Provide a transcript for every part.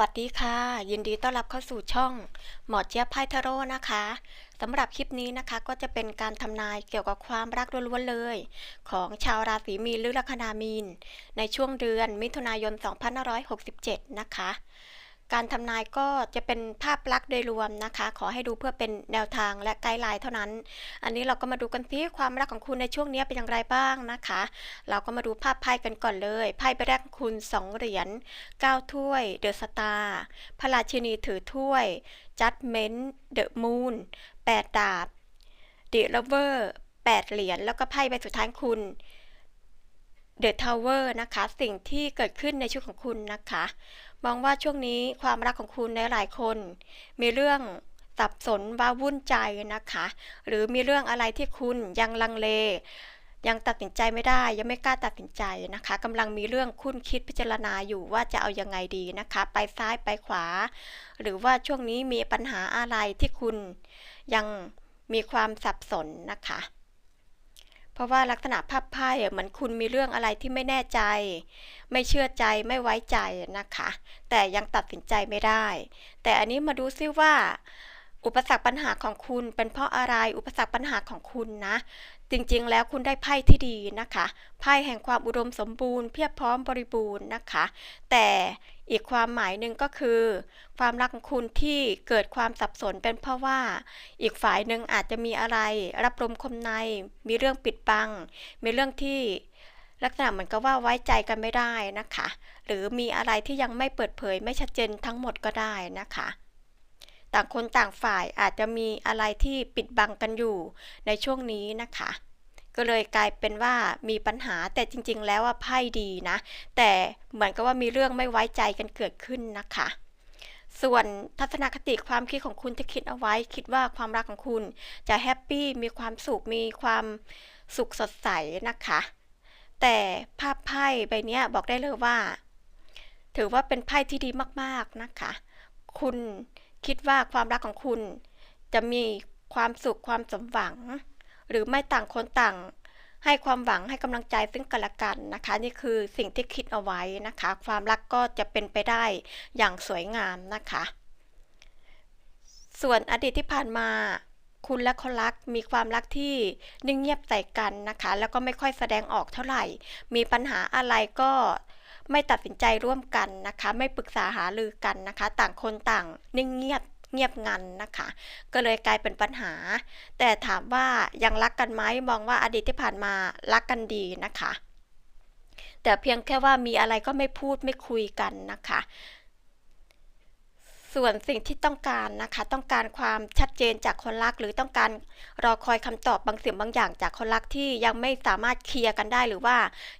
วัสดีค่ะ ยินดีต้อนรับเข้าสู่ช่องหมอเจี๊ยบไพ่ทาโร่นะคะสำหรับคลิปนี้นะคะก็จะเป็นการทำนายเกี่ยวกับความรักล้วนๆเลย ของชาวราศีมีนหรือลัคนามีน ในช่วงเดือนมิถุนายน 2567 นะคะ การทำนายก็จะเป็นภาพลักษณ์โดยรวมนะคะ ขอให้ดูเพื่อเป็นแนวทางและไกด์ไลน์เท่านั้น อันนี้เราก็มาดูกันที่ความรักของคุณในช่วงนี้เป็นอย่างไรบ้างนะคะ เราก็มาดูภาพไพ่กันก่อนเลยไพ่ใบแรกคุณสองเหรียญ9ถ้วย เดอะสตาร์พระราชินีถือถ้วยจัดเมนต์เดอะมูนแปดดาบเดอะเลเวอร์แปดเหรียญแล้วก็ไพ่ใบสุดท้ายคุณเดอะทาวเวอร์นะคะ สิ่งที่เกิดขึ้นในชีวิตของคุณนะคะ มองว่าช่วงนี้ความรักของคุณในหลายคน มีเรื่องสับสนว้าวุ่นใจนะคะ หรือมีเรื่องอะไรที่คุณยังลังเล ยังตัดสินใจไม่ได้ ยังไม่กล้าตัดสินใจนะคะกำลังมีเรื่องคุ้นคิดพิจารณาอยู่ว่าจะเอายังไงดีนะคะ ไปซ้ายไปขวา หรือว่าช่วงนี้มีปัญหาอะไรที่คุณยังมีความสับสนนะคะ ราะว่าลักษณะภาพไพ่เหมือนคุณมีเรื่องอะไรที่ไม่แน่ใจ ไม่เชื่อใจไม่ไว้ใจนะคะ แต่ยังตัดสินใจไม่ได้ แต่อันนี้มาดูซิว่า อุปสรรคปัญหาของคุณเป็นเพราะอะไรอุปสรรคปัญหาของคุณนะ จริงๆ แล้วคุณได้ไพ่ที่ดีนะคะไพ่แห่งความอุดมสมบูรณ์เพียบพร้อมบริบูรณ์นะคะ แต่อีกความหมายหนึ่งก็คือ ความรักของคุณที่เกิดความสับสนเป็นเพราะว่า อีกฝ่ายหนึ่งอาจจะมีอะไร รับลมคมใน มีเรื่องปิดบัง มีเรื่องที่ลักษณะเหมือนกับว่าไว้ใจกันไม่ได้นะคะ หรือมีอะไรที่ยังไม่เปิดเผยไม่ชัดเจนทั้งหมดก็ได้นะคะ ต่างคนต่างฝ่ายอาจจะมีอะไรที่ปิดบังกันอยู่ในช่วงนี้นะคะ ก็เลยกลายเป็นว่ามีปัญหาแต่จริง ๆ แล้วว่าไพ่ดีนะ แต่เหมือนกับว่ามีเรื่องไม่ไว้ใจกันเกิดขึ้นนะคะ ส่วนทัศนคติความคิดของคุณที่คิดเอาไว้ คิดว่าความรักของคุณจะแฮปปี้มีความสุขมีความสุขสดใสนะคะแต่ภาพไพ่ใบนี้บอกได้เลยว่า ถือว่าเป็นไพ่ที่ดีมากๆนะคะ คุณ คิดว่าความรักของคุณ จะมีความสุขความสมหวัง หรือไม่ต่างคนต่าง ให้ความหวังให้กำลังใจซึ่งกันและกันนะคะ นี่คือสิ่งที่คิดเอาไว้นะคะ ความรักก็จะเป็นไปได้อย่างสวยงามนะคะ ส่วนอดีตที่ผ่านมาคุณและคนรักมีความรักที่นิ่งเงียบใส่กันนะคะ แล้วก็ไม่ค่อยแสดงออกเท่าไหร่ มีปัญหาอะไรก็ ไม่ตัดสินใจร่วมกันนะคะ ไม่ปรึกษาหารือกันนะคะ ต่างคนต่างนิ่งเงียบเงียบงันนะคะ ก็เลยกลายเป็นปัญหา แต่ถามว่ายังรักกันไหมมองว่าอดีตที่ผ่านมารักกันดีนะคะ แต่เพียงแค่ว่ามีอะไรก็ไม่พูดไม่คุยกันนะคะ ส่วนสิ่งที่ต้องการนะคะ ต้องการความชัดเจนจากคนรัก หรือต้องการรอคอยคำตอบบางสิ่งบางอย่างจากคนรักที่ยังไม่สามารถเคลียร์กันได้หรือว่า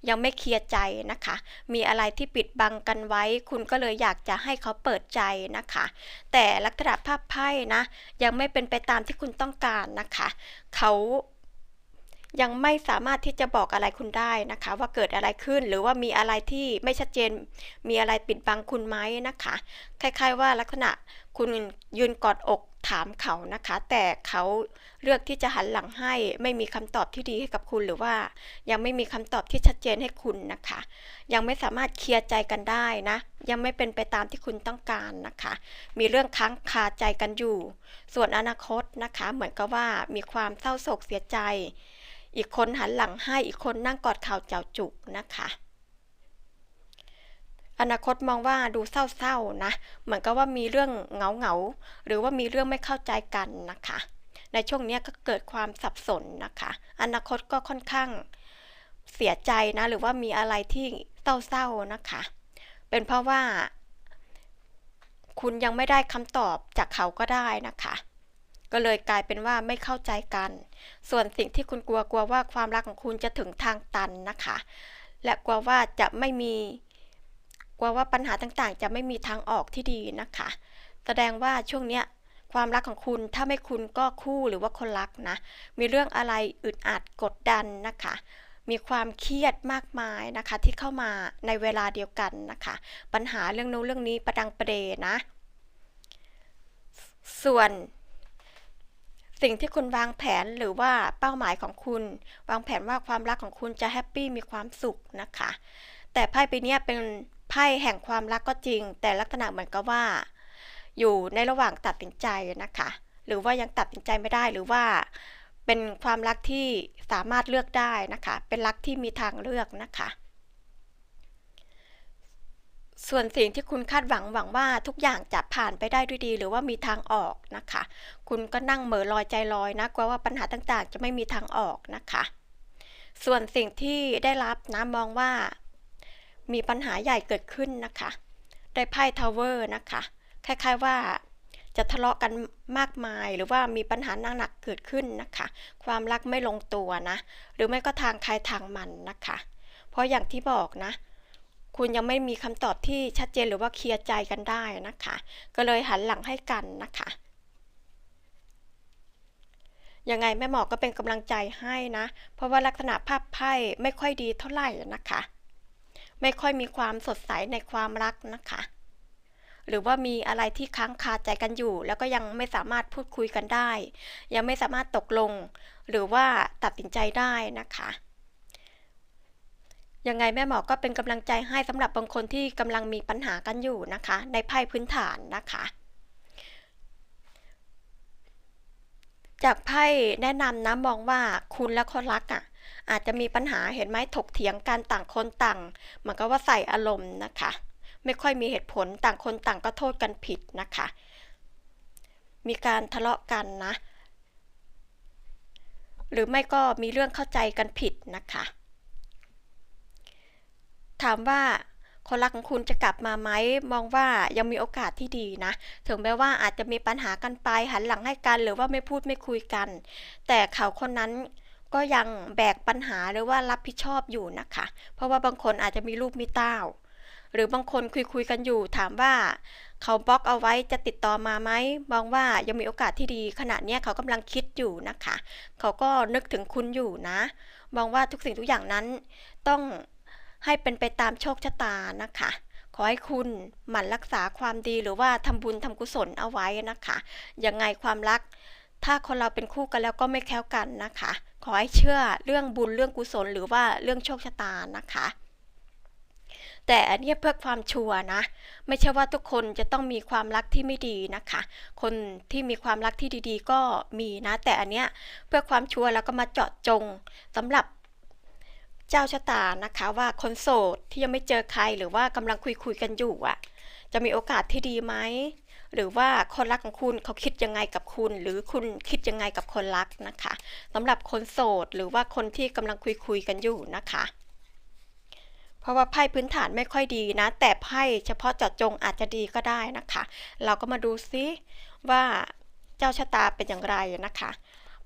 ยังไม่เคลียร์ใจนะคะ มีอะไรที่ปิดบังกันไว้ คุณก็เลยอยากจะให้เขาเปิดใจนะคะ แต่ลักษณะภาพไพ่นะ ยังไม่เป็นไปตามที่คุณต้องการนะคะ เขา ยังไม่สามารถที่จะบอกอะไรคุณได้นะคะ ว่าเกิดอะไรขึ้นหรือว่ามีอะไรที่ไม่ชัดเจน มีอะไรปิดบังคุณไหมนะคะ คล้ายๆว่าลักษณะคุณยืนกอดอกถามเขานะคะ แต่เขาเลือกที่จะหันหลังให้ ไม่มีคำตอบที่ดีให้กับคุณหรือว่า ยังไม่มีคำตอบที่ชัดเจนให้คุณนะคะ ยังไม่สามารถเคลียร์ใจกันได้นะ ยังไม่เป็นไปตามที่คุณต้องการนะคะ มีเรื่องค้างคาใจกันอยู่ ส่วนอนาคตนะคะ เหมือนกับว่ามีความเศร้าโศกเสียใจ อีกคนหันหลังให้อีกคนนั่งกอดเข่าเจ้าจุกนะคะ อนาคตมองว่าดูเศร้าๆนะเหมือนกับว่ามีเรื่องเหงาๆหรือว่ามีเรื่องไม่เข้าใจกันนะคะ ในช่วงนี้ก็เกิดความสับสนนะคะ อนาคตก็ค่อนข้างเสียใจนะหรือว่ามีอะไรที่เศร้าๆนะคะ เป็นเพราะว่า คุณยังไม่ได้คำตอบจากเขาก็ได้นะคะ ก็เลยกลายเป็นว่าไม่เข้าใจกัน ส่วนสิ่งที่คุณกลัวกลัวว่าความรักของคุณจะถึงทางตันนะคะ และกลัวว่าจะไม่มีกลัวว่าปัญหาต่างๆ จะไม่มีทางออกที่ดีนะคะ แสดงว่าช่วงเนี้ยความรักของคุณถ้าไม่คุณก็คู่หรือว่าคนรักนะ มีเรื่องอะไรอึดอัดกดดันนะคะ มีความเครียดมากมายนะคะที่เข้ามาในเวลาเดียวกันนะคะ ปัญหาเรื่องโน้นเรื่องนี้ประดังประเดนะ ส่วน สิ่งที่คุณวางแผนหรือว่าเป้าหมายของคุณ วางแผนว่าความรักของคุณจะแฮปปี้มีความสุขนะคะ แต่ไพ่ใบเนี้เป็นไไพ่แห่งความรักก็จริง แต่ลักษณะเหมือนกับว่า อยู่ในระหว่างตัดสินใจนะคะ หรือว่ายังตัดสินใจไม่ได้หรือว่าเป็นความรักที่สามารถเลือกได้นะคะ เป็นรักที่มีทางเลือกนะคะ ส่วนสิ่งที่คุณคาดหวังหวังว่าทุกอย่างจะผ่านไปได้ด้วยดี หรือว่ามีทางออกนะคะ คุณก็นั่งเหม่อลอยใจลอยนะกลัวว่าปัญหาต่างๆ จะไม่มีทางออกนะคะ ส่วนสิ่งที่ได้รับนะมองว่า มีปัญหาใหญ่เกิดขึ้นนะคะ ได้ไพ่ทาวเวอร์นะคะคล้ายๆว่าจะทะเลาะกันมากมายหรือว่ามีปัญหาหนักๆเกิดขึ้นนะคะ ความรักไม่ลงตัวนะ หรือไม่ก็ทางใครทางมันนะคะ เพราะอย่างที่บอกนะ คุณยังไม่มีคำตอบที่ชัดเจนหรือว่าเคลียร์ใจกันได้นะคะ ก็เลยหันหลังให้กันนะคะยังไงแม่หมอก็เป็นกำลังใจให้นะ เพราะว่าลักษณะภาพไพ่ไม่ค่อยดีเท่าไหร่นะคะ ไม่ค่อยมีความสดใสในความรักนะคะ หรือว่ามีอะไรที่ค้างคาใจกันอยู่ แล้วก็ยังไม่สามารถพูดคุยกันได้ ยังไม่สามารถตกลง หรือว่าตัดสินใจได้นะคะ ยังไงแม่หมอก็เป็นกำลังใจให้สำหรับบางคนที่กำลังมีปัญหากันอยู่นะคะ ในไพ่พื้นฐานนะคะ จากไพ่แนะนำนะมองว่าคุณและคนรักอะ อาจจะมีปัญหาเห็นไหมถกเถียงกันต่างคนต่างเหมือนกับว่าใส่อารมณ์นะคะ ไม่ค่อยมีเหตุผลต่างคนต่างก็โทษกันผิดนะคะ มีการทะเลาะกันนะ หรือไม่ก็มีเรื่องเข้าใจกันผิดนะคะ ถามว่าคนรักของคุณจะกลับมาไหมมองว่ายังมีโอกาสที่ดีนะ ถึงแม้ว่าอาจจะมีปัญหากันไปหันหลังให้กัน หรือว่าไม่พูดไม่คุยกัน แต่เขาคนนั้นก็ยังแบกปัญหาหรือว่ารับผิดชอบอยู่นะคะ เพราะว่าบางคนอาจจะมีลูกมีเต้า หรือบางคนคุยคุยกันอยู่ ถามว่าเขาบล็อกเอาไว้จะติดต่อมาไหมมองว่ายังมีโอกาสที่ดีขณะนี้เขากำลังคิดอยู่นะคะ เขาก็นึกถึงคุณอยู่นะ มองว่าทุกสิ่งทุกอย่างนั้นต้อง ให้เป็นไปตามโชคชะตานะคะ ขอให้คุณหมั่นรักษาความดีหรือว่าทำบุญทำกุศลเอาไว้นะคะ ยังไงความรัก ถ้าคนเราเป็นคู่กันแล้วก็ไม่แคล้วกันนะคะ ขอให้เชื่อเรื่องบุญเรื่องกุศลหรือว่าเรื่องโชคชะตานะคะแต่อันนี้เพื่อความชัวร์นะ ไม่ใช่ว่าทุกคนจะต้องมีความรักที่ไม่ดีนะคะ คนที่มีความรักที่ดีๆ ก็มีนะ แต่อันเนี้ยเพื่อความชัวร์แล้วก็มาเจาะจงสำหรับ เจ้าชะตานะคะว่าคนโสดที่ยังไม่เจอใครหรือว่ากำลังคุยคุยกันอยู่อะ จะมีโอกาสที่ดีไหมหรือว่าคนรักของคุณเขาคิดยังไงกับคุณ หรือคุณคิดยังไงกับคนรักนะคะสำหรับคนโสดหรือว่าคนที่กำลังคุยคุยกันอยู่นะคะ เพราะว่าไพ่พื้นฐานไม่ค่อยดีนะ แต่ไพ่เฉพาะเจาะจงอาจจะดีก็ได้นะคะ เราก็มาดูซิว่าเจ้าชะตาเป็นอย่างไรนะคะ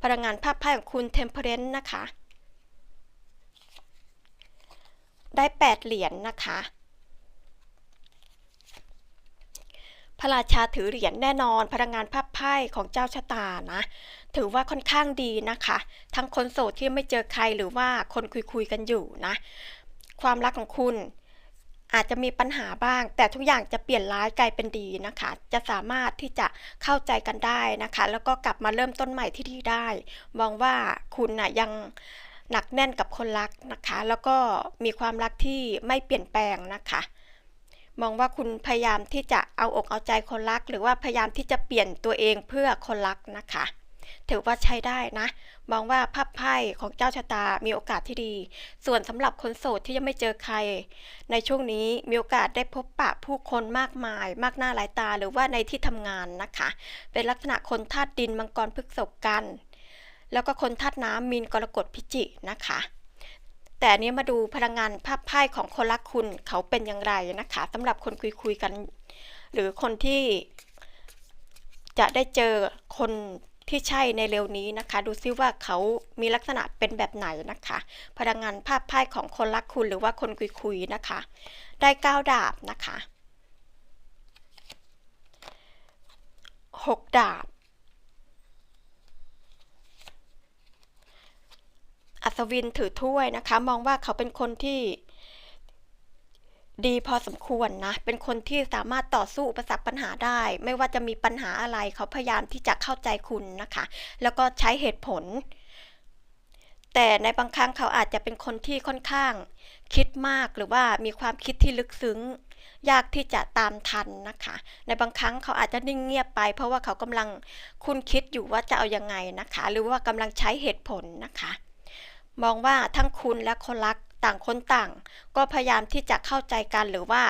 พลังงานภาพไพ่ของคุณเทมเพลนนะคะ ได้แปดเหรียญนนะคะ พระราชาถือเหรียญแน่นอน พลังงานภาพไพ่ของเจ้าชะตานะ ถือว่าค่อนข้างดีนะคะ ทั้งคนโสดที่ไม่เจอใครหรือว่าคนคุยคุยๆกันอยู่นะ ความรักของคุณอาจจะมีปัญหาบ้าง แต่ทุกอย่างจะเปลี่ยนร้ายกลายเป็นดีนะคะ จะสามารถที่จะเข้าใจกันได้นะคะ แล้วก็กลับมาเริ่มต้นใหม่ที่ดีได้มองว่าคุณน่ะยัง หนักแน่นกับคนรักนะคะ แล้วก็มีความรักที่ไม่เปลี่ยนแปลงนะคะ มองว่าคุณพยายามที่จะเอาอกเอาใจคนรัก หรือว่าพยายามที่จะเปลี่ยนตัวเองเพื่อคนรักนะคะถือว่าใช้ได้นะ มองว่าภาพไพ่ของเจ้าชะตามีโอกาสที่ดี ส่วนสำหรับคนโสดที่ยังไม่เจอใคร ในช่วงนี้มีโอกาสได้พบปะผู้คนมากมาย มากหน้าหลายตาหรือว่าในที่ทำงานนะคะ เป็นลักษณะคนธาตุดินมังกรพฤกษกัน แล้วก็คนธาตุน้ำมีนกรกฎพิจิกนะคะ แต่อันนี้มาดูพลังงานภาพไพ่ของคนรักคุณเขาเป็นอย่างไรนะคะสำหรับคนคุยคุยกัน หรือคนที่จะได้เจอคนที่ใช่ในเร็วนี้นะคะ ดูซิว่าเขามีลักษณะเป็นแบบไหนนะคะ พลังงานภาพไพ่ของคนรักคุณหรือว่าคนคุยคุยๆนะคะ ได้เก้าดาบนะคะหกดาบ อัศวินถือถ้วยนะคะ มองว่าเขาเป็นคนที่ดีพอสมควรนะ เป็นคนที่สามารถต่อสู้อุปสรรคปัญหาได้ ไม่ว่าจะมีปัญหาอะไร เขาพยายามที่จะเข้าใจคุณนะคะ แล้วก็ใช้เหตุผล แต่ในบางครั้งเขาอาจจะเป็นคนที่ค่อนข้าง คิดมากหรือว่ามีความคิดที่ลึกซึ้ง ยากที่จะตามทันนะคะ ในบางครั้งเขาอาจจะนิ่งเงียบไป เพราะว่าเขากำลังคุ้นคิดอยู่ว่าจะเอายังไงนะคะ หรือว่ากำลังใช้เหตุผลนะคะ มองว่าทั้งคุณและคนรักต่างคนต่าง ก็พยายามที่จะเข้าใจกันหรือว่า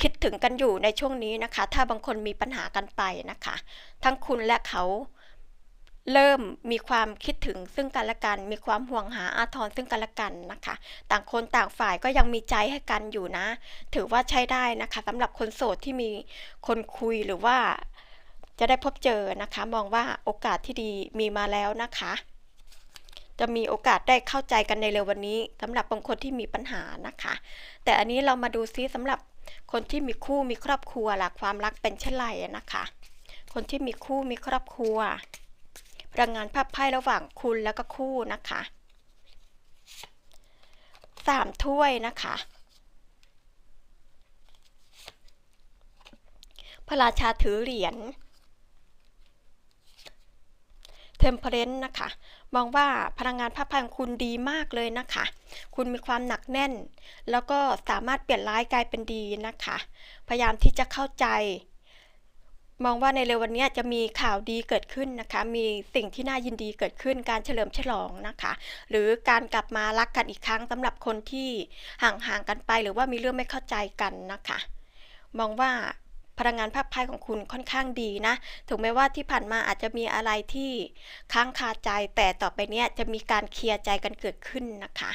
คิดถึงกันอยู่ในช่วงนี้นะคะ ถ้าบางคนมีปัญหากันไปนะคะ ทั้งคุณและเขาเริ่มมีความคิดถึงซึ่งกันและกัน มีความห่วงหาอาทรซึ่งกันและกันนะคะ ต่างคนต่างฝ่ายก็ยังมีใจให้กันอยู่นะ ถือว่าใช้ได้นะคะสำหรับคนโสดที่มีคนคุยหรือว่าจะได้พบเจอนะคะ มองว่าโอกาสที่ดีมีมาแล้วนะคะ จะมีโอกาสได้เข้าใจกันในเร็ววันนี้สำหรับบางคนที่มีปัญหานะคะ แต่อันนี้เรามาดูซิสำหรับคนที่มีคู่มีครอบครัวล่ะความรักเป็นเช่นไรนะคะ คนที่มีคู่มีครอบครัวพลังงานภาพไพ่ระหว่างคุณแล้วก็คู่นะคะสามถ้วยนะคะพระราชาถือเหรียญเทมเพลนนะคะ มองว่าพลังงานภาพพ่ของคุณดีมากเลยนะคะ คุณมีความหนักแน่น แล้วก็สามารถเปลี่ยนร้ายกลายเป็นดีนะคะ พยายามที่จะเข้าใจ มองว่าในเร็ววันนี้จะมีข่าวดีเกิดขึ้นนะคะ มีสิ่งที่น่ายินดีเกิดขึ้น การเฉลิมฉลองนะคะ หรือการกลับมารักกันอีกครั้งสำหรับคนที่ห่างๆกันไป หรือว่ามีเรื่องไม่เข้าใจกันนะคะ มองว่า พลังงานภาพไพ่ของคุณค่อนข้างดีนะ ถึงแม้ว่าที่ผ่านมาอาจจะมีอะไรที่ค้างคาใจ แต่ต่อไปเนี้ยจะมีการเคลียร์ใจกันเกิดขึ้นนะคะ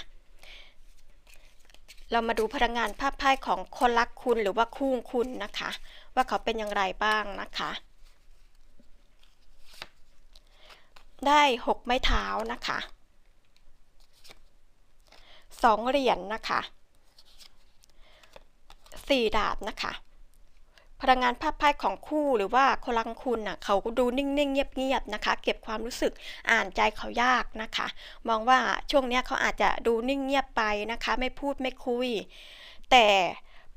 เรามาดูพลังงานภาพไพ่ของคนรักคุณหรือว่าคู่คุณนะคะ ว่าเขาเป็นอย่างไรบ้างนะคะ ได้หกไม้เท้านะคะสองเหรียญนนะคะสี่ดาบนะคะ พลังงานภาพไพ่ของคู่หรือว่าคนรังคุณน่ะเขาก็ดูนิ่งๆ เงียบๆนะคะ เก็บความรู้สึกอ่านใจเขายากนะคะ มองว่าช่วงนี้เขาอาจจะดูนิ่งเงียบไปนะคะ ไม่พูดไม่คุย แต่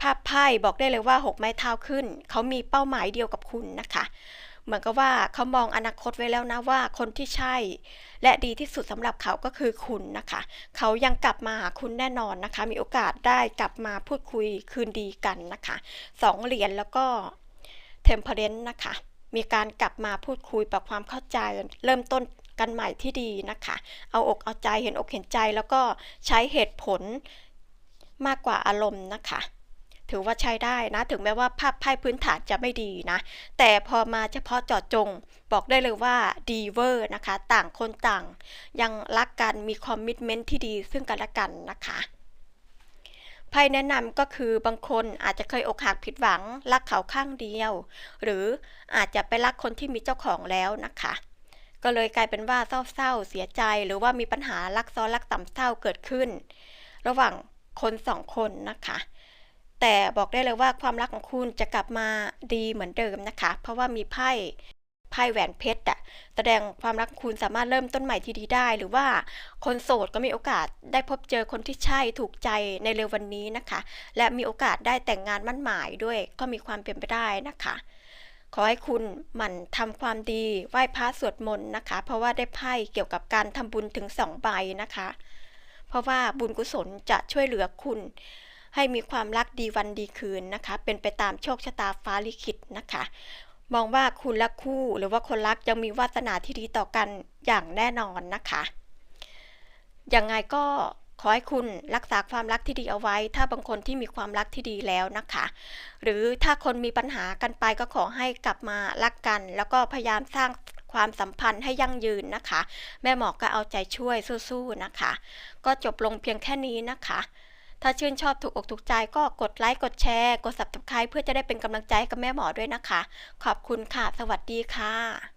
ภาพไพ่บอกได้เลยว่าหกไม้เท้าขึ้น เขามีเป้าหมายเดียวกับคุณนะคะ เหมือนกับว่าเขามองอนาคตไว้แล้วนะว่าคนที่ใช่ และดีที่สุดสำหรับเขาก็คือคุณนะคะ เขายังกลับมาหาคุณแน่นอนนะคะ มีโอกาสได้กลับมาพูดคุยคืนดีกันนะคะสองเหรียญแล้วก็เทมเพลนนะคะ มีการกลับมาพูดคุยปรับความเข้าใจ เริ่มต้นกันใหม่ที่ดีนะคะ เอาอกเอาใจเห็นอกเห็นใจแล้วก็ใช้เหตุผลมากกว่าอารมณ์นะคะ ถือว่าใช้ได้นะ ถึงแม้ว่าภาพไพ่พื้นฐานจะไม่ดีนะ แต่พอมาเฉพาะเจาะจง บอกได้เลยว่าดีเวอร์นะคะ ต่างคนต่าง ยังรักกันมีคอมมิชเมนต์ที่ดีซึ่งกันและกันนะคะไพ่แนะนำก็คือบางคนอาจจะเคยอกหักผิดหวัง รักเขาข้างเดียว หรืออาจจะไปรักคนที่มีเจ้าของแล้วนะคะ ก็เลยกลายเป็นว่าเศร้าๆเสียใจหรือว่ามีปัญหารักซ้อนรักต่ำเศร้าเกิดขึ้น ระหว่างคนสองคนนะคะ แต่บอกได้เลยว่าความรักของคุณจะกลับมาดีเหมือนเดิมนะคะ เพราะว่ามีไพ่ไพ่แหวนเพชรอะแสดงความรักคุณสามารถเริ่มต้นใหม่ที่ดีได้ หรือว่าคนโสดก็มีโอกาสได้พบเจอคนที่ใช่ถูกใจในเร็ววันนี้นะคะ และมีโอกาสได้แต่งงานมั่นหมายด้วยก็มีความเป็นไปได้นะคะ ขอให้คุณหมั่นทำความดีไหว้พระสวดมนต์นะคะ เพราะว่าได้ไพ่เกี่ยวกับการทำบุญถึงสองใบนะคะ เพราะว่าบุญกุศลจะช่วยเหลือคุณ ให้มีความรักดีวันดีคืนนะคะ เป็นไปตามโชคชะตาฟ้าลิขิตนะคะ มองว่าคุณและคู่หรือว่าคนรักยังมีวาสนาที่ดีต่อกันอย่างแน่นอนนะคะยังไงก็ขอให้คุณรักษาความรักที่ดีเอาไว้ ถ้าบางคนที่มีความรักที่ดีแล้วนะคะ หรือถ้าคนมีปัญหากันไปก็ขอให้กลับมารักกัน แล้วก็พยายามสร้างความสัมพันธ์ให้ยั่งยืนนะคะ แม่หมอก็เอาใจช่วยสู้ๆนะคะ ก็จบลงเพียงแค่นี้นะคะ ถ้าชื่นชอบถูกอกถูกใจก็กดไลค์กดแชร์ กด subscribe เพื่อจะได้เป็นกำลังใจกับแม่หมอด้วยนะคะ ขอบคุณค่ะ สวัสดีค่ะ